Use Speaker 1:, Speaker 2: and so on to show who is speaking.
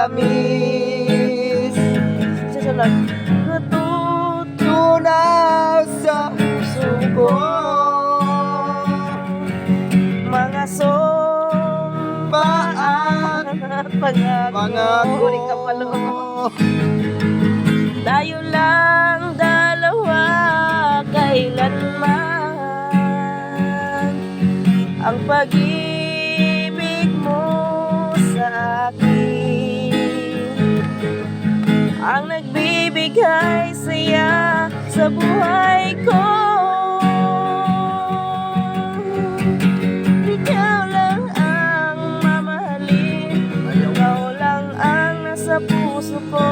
Speaker 1: tamis Sa salat Natutunaw
Speaker 2: sa puso ko.
Speaker 1: Mga sompaan Pangako. Pangako Ikaw pala Tayo lang dalawa Kailanman. Ang pag-ibig ang nagbibigay saya sa buhay ko. Ikaw lang ang mamahalin. Ikaw lang ang nasa puso ko.